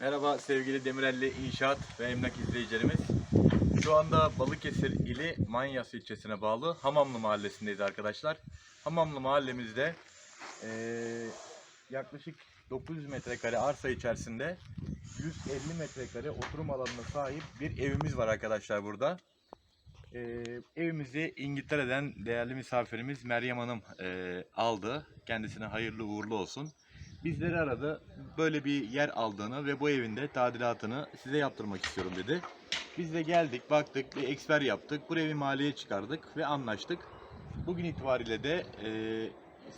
Merhaba sevgili Demirelli İnşaat ve Emlak izleyicilerimiz. Şu anda Balıkesir ili Manyas ilçesine bağlı Hamamlı mahallesindeyiz arkadaşlar. Hamamlı mahallemizde eee, yaklaşık 900 metrekare arsa içerisinde 150 metrekare oturum alanına sahip bir evimiz var arkadaşlar burada. Eee, evimizi İngiltere'den değerli misafirimiz Meryem Hanım eee, aldı. Kendisine hayırlı uğurlu olsun. Bizleri aradı. Böyle bir yer aldığını ve bu evinde tadilatını size yaptırmak istiyorum dedi. Biz de geldik, baktık, bir eksper yaptık. Bu evi maliye çıkardık ve anlaştık. Bugün itibariyle de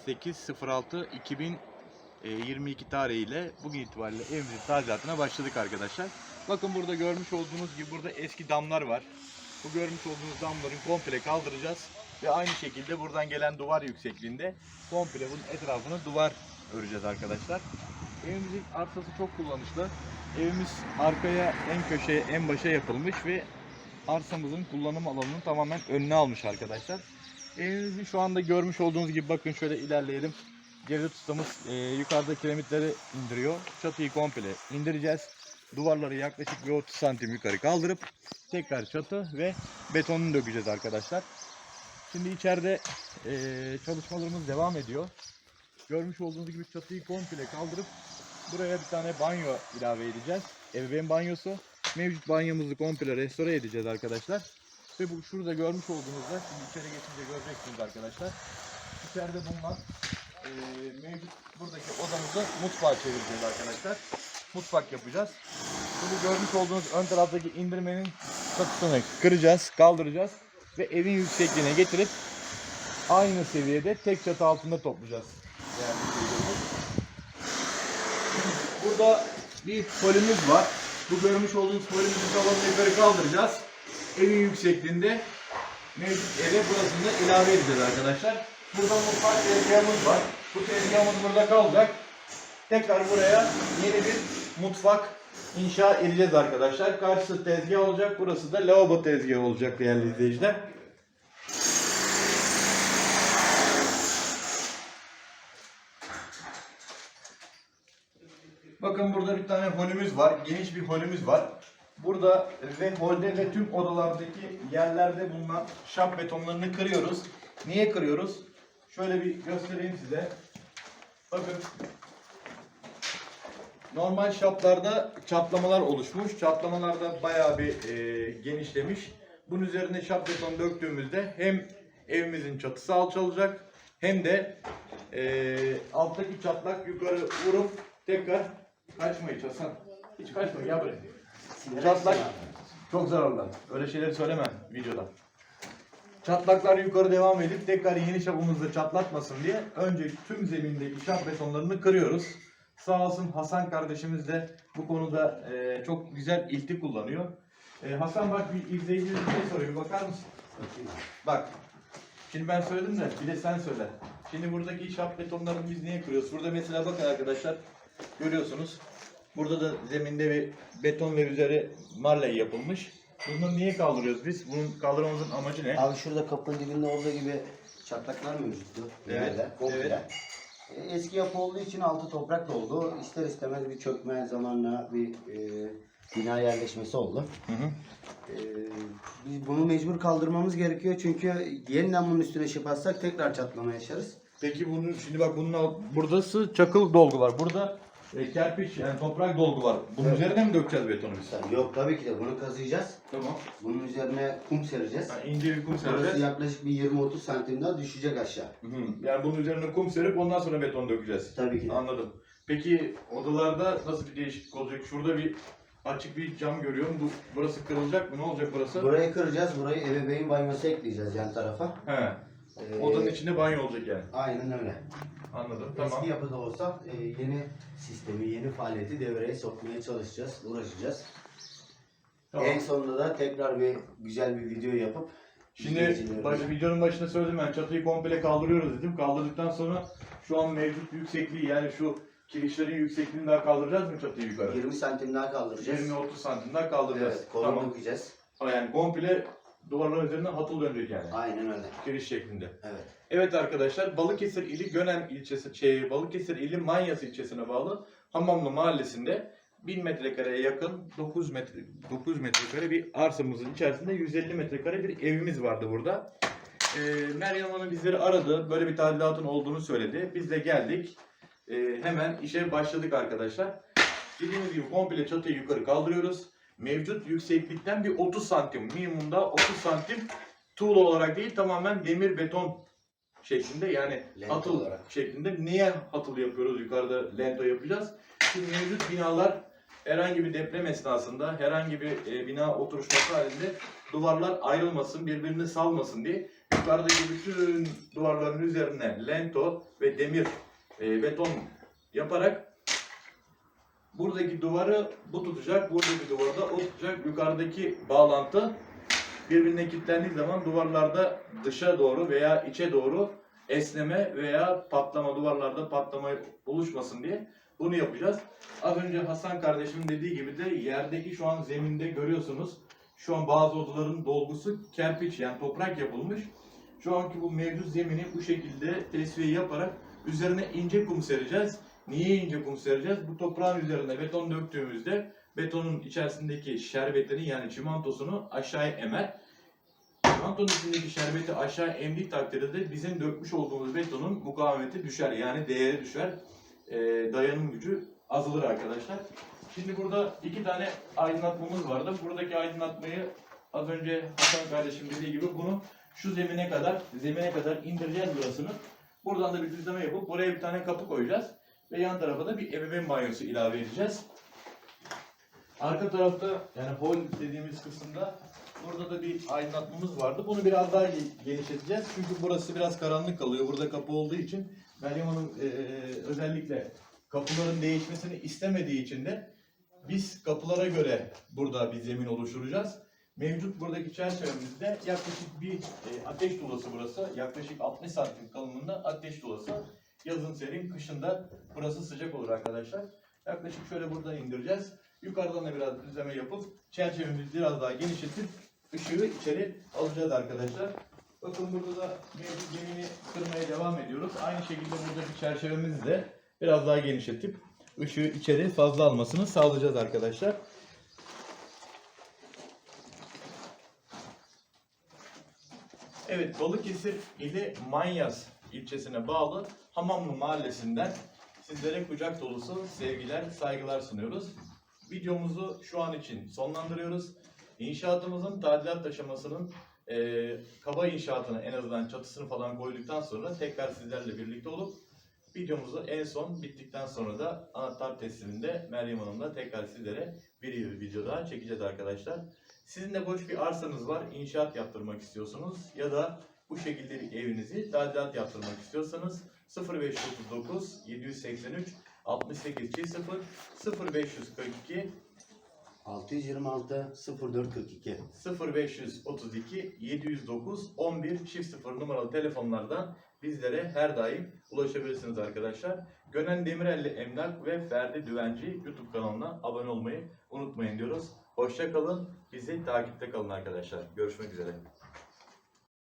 e, 8.06.2022 tarihiyle bugün itibariyle evimizin tadilatına başladık arkadaşlar. Bakın burada görmüş olduğunuz gibi burada eski damlar var. Bu görmüş olduğunuz damların komple kaldıracağız. Ve aynı şekilde buradan gelen duvar yüksekliğinde komple bunun etrafını duvar öreceğiz arkadaşlar. Evimizin arsası çok kullanışlı. Evimiz arkaya en köşeye en başa yapılmış ve arsamızın kullanım alanını tamamen önüne almış arkadaşlar. Evimizin şu anda görmüş olduğunuz gibi bakın şöyle ilerleyelim. Geri ustamız e, yukarıda kiremitleri indiriyor. Çatıyı komple indireceğiz. Duvarları yaklaşık bir 30 santim yukarı kaldırıp tekrar çatı ve betonunu dökeceğiz arkadaşlar. Şimdi içeride e, çalışmalarımız devam ediyor. Görmüş olduğunuz gibi çatıyı komple kaldırıp buraya bir tane banyo ilave edeceğiz. Ebeveyn banyosu. Mevcut banyomuzu komple restore edeceğiz arkadaşlar. Ve bu şurada görmüş olduğunuzda şimdi içeri geçince göreceksiniz arkadaşlar. İçeride bulunan eee mevcut buradaki odamızı mutfağa çevireceğiz arkadaşlar. Mutfak yapacağız. Bunu görmüş olduğunuz ön taraftaki indirmenin çatısını kıracağız, kaldıracağız ve evin yüksekliğine getirip aynı seviyede tek çatı altında toplayacağız. değerli izleyicilerimiz. Burada bir polimiz var. Bu görmüş olduğunuz polimizi salonuna yukarı kaldıracağız. Evin yüksekliğinde mevcut eve burasını da ilave edeceğiz arkadaşlar. Burada mutfak tezgahımız var. Bu tezgahımız burada kalacak. Tekrar buraya yeni bir mutfak inşa edeceğiz arkadaşlar. Karşısı tezgah olacak. Burası da lavabo tezgahı olacak değerli izleyiciler. Bakın burada bir tane holümüz var. Geniş bir holümüz var. Burada ve holde ve tüm odalardaki yerlerde bulunan şap betonlarını kırıyoruz. Niye kırıyoruz? Şöyle bir göstereyim size. Bakın. Normal şaplarda çatlamalar oluşmuş. Çatlamalarda bayağı bir e, genişlemiş. Bunun üzerine şap beton döktüğümüzde hem evimizin çatısı alçalacak hem de e, alttaki çatlak yukarı vurup tekrar kaçma hiç Hasan. Hiç kaçma gel buraya. Çatlak çok zararlı. Öyle şeyleri söyleme videoda. Çatlaklar yukarı devam edip tekrar yeni şapımızda çatlatmasın diye önce tüm zemindeki şap betonlarını kırıyoruz. Sağ olsun Hasan kardeşimiz de bu konuda e, çok güzel ilti kullanıyor. E, Hasan bak bir izleyicimiz bir şey soruyor. Bir bakar mısın? Bak. Şimdi ben söyledim de bir de sen söyle. Şimdi buradaki şap betonlarını biz niye kırıyoruz? Burada mesela bakın arkadaşlar. Görüyorsunuz. Burada da zeminde bir beton ve üzeri marley yapılmış. Bunu niye kaldırıyoruz biz? Bunun kaldırmamızın amacı ne? Abi şurada kapının dibinde olduğu gibi çatlaklar mevcuttu. Evet, Yerler, komple. evet. E, Eski yapı olduğu için altı toprak doldu. İster istemez bir çökme zamanla bir e, bina yerleşmesi oldu. Hı hı. E, biz bunu mecbur kaldırmamız gerekiyor çünkü yeniden bunun üstüne şıp atsak tekrar çatlama yaşarız. Peki bunun şimdi bak bunun alt, buradası çakıl dolgu var. Burada e, kerpiç yani toprak dolgu var. Bunun Evet. üzerine mi dökeceğiz betonu biz? Yok tabii ki de bunu kazıyacağız. Tamam. Bunun üzerine kum sereceğiz. Yani ince bir kum Burası sereceğiz. yaklaşık bir 20-30 santim daha düşecek aşağı. Hı. Yani bunun üzerine kum serip ondan sonra beton dökeceğiz. Tabii ki de. Anladım. Peki odalarda nasıl bir değişiklik olacak? Şurada bir açık bir cam görüyorum. Bu burası kırılacak mı? Ne olacak burası? Burayı kıracağız. Burayı ebeveyn banyosu ekleyeceğiz yan tarafa. He. İçinde banyo olacak yani. Aynen öyle. Anladım. Tamam. Eski yapıda olsa e, yeni sistemi, yeni faaliyeti devreye sokmaya çalışacağız, uğraşacağız. Tamam. En sonunda da tekrar bir güzel bir video yapıp Şimdi baş, videonun başında söyledim ben çatıyı komple kaldırıyoruz dedim. Kaldırdıktan sonra şu an mevcut yüksekliği yani şu kirişlerin yüksekliğini daha kaldıracağız mı çatıyı yukarı? 20 santim daha kaldıracağız. 20-30 santim daha kaldıracağız. Evet, kolunu tamam. dökeceğiz. Yani komple duvarların üzerine hatıl dönecek yani. Aynen öyle. Kiriş şeklinde. Evet. Evet arkadaşlar Balıkesir ili Gönen ilçesi, şey, Balıkesir ili Manyas ilçesine bağlı Hamamlı mahallesinde 1000 metrekareye yakın 9 metre 9 metrekare bir arsamızın içerisinde 150 metrekare bir evimiz vardı burada. Ee, Meryem Hanım bizleri aradı. Böyle bir tadilatın olduğunu söyledi. Biz de geldik. Ee, hemen işe başladık arkadaşlar. Dediğimiz gibi komple çatıyı yukarı kaldırıyoruz. Mevcut yükseklikten bir 30 santim minimumda 30 santim tuğla olarak değil tamamen demir beton şeklinde yani Lento hatıl olarak. şeklinde. Niye hatıl yapıyoruz yukarıda lento yapacağız? Şimdi mevcut binalar herhangi bir deprem esnasında herhangi bir e, bina oturuşması halinde duvarlar ayrılmasın birbirini salmasın diye yukarıdaki bütün duvarların üzerine lento ve demir e, beton yaparak buradaki duvarı bu tutacak, buradaki duvarı da o tutacak. Yukarıdaki bağlantı birbirine kilitlendiği zaman duvarlarda dışa doğru veya içe doğru esneme veya patlama duvarlarda patlama oluşmasın diye bunu yapacağız. Az önce Hasan kardeşimin dediği gibi de yerdeki şu an zeminde görüyorsunuz. Şu an bazı odaların dolgusu kerpiç yani toprak yapılmış. Şu anki bu mevcut zemini bu şekilde tesviye yaparak üzerine ince kum sereceğiz. Niye ince kum sereceğiz? Bu toprağın üzerine beton döktüğümüzde betonun içerisindeki şerbetini yani çimentosunu aşağıya emer. Çimentonun içindeki şerbeti aşağı emdiği takdirde de bizim dökmüş olduğumuz betonun mukavemeti düşer. Yani değeri düşer. Ee, dayanım gücü azalır arkadaşlar. Şimdi burada iki tane aydınlatmamız vardı. Buradaki aydınlatmayı az önce Hasan kardeşim dediği gibi bunu şu zemine kadar zemine kadar indireceğiz burasını. Buradan da bir düzleme yapıp buraya bir tane kapı koyacağız. Ve yan tarafa da bir ebeveyn banyosu ilave edeceğiz. Arka tarafta yani hol dediğimiz kısımda burada da bir aydınlatmamız vardı. Bunu biraz daha ge- genişleteceğiz. Çünkü burası biraz karanlık kalıyor. Burada kapı olduğu için Meryem Hanım eee, özellikle kapıların değişmesini istemediği için de biz kapılara göre burada bir zemin oluşturacağız. Mevcut buradaki çerçevemizde yaklaşık bir e, ateş tulası burası. Yaklaşık 60 santim kalınlığında ateş tulası. Yazın serin, kışında burası sıcak olur arkadaşlar. Yaklaşık şöyle buradan indireceğiz. Yukarıdan da biraz düzleme yapıp çerçevemizi biraz daha genişletip ışığı içeri alacağız arkadaşlar. Bakın burada da mevcut zemini kırmaya devam ediyoruz. Aynı şekilde buradaki çerçevemizi de biraz daha genişletip ışığı içeri fazla almasını sağlayacağız arkadaşlar. Evet, Balıkesir ili Manyas ilçesine bağlı Hamamlı Mahallesi'nden sizlere kucak dolusu sevgiler, saygılar sunuyoruz. Videomuzu şu an için sonlandırıyoruz. İnşaatımızın tadilat aşamasının eee, kaba inşaatını en azından çatısını falan koyduktan sonra tekrar sizlerle birlikte olup videomuzu en son bittikten sonra da anahtar tesliminde Meryem Hanım'la tekrar sizlere bir video daha çekeceğiz arkadaşlar. Sizin de boş bir arsanız var, inşaat yaptırmak istiyorsunuz ya da bu şekilde evinizi tadilat yaptırmak istiyorsanız 0539 783 68 0 0542 626 0442. 0532 709 11 çift 0 numaralı telefonlardan bizlere her daim ulaşabilirsiniz arkadaşlar. Gönen Demirelli Emlak ve Ferdi Düvenci YouTube kanalına abone olmayı unutmayın diyoruz. Hoşça kalın. Bizi takipte kalın arkadaşlar. Görüşmek üzere.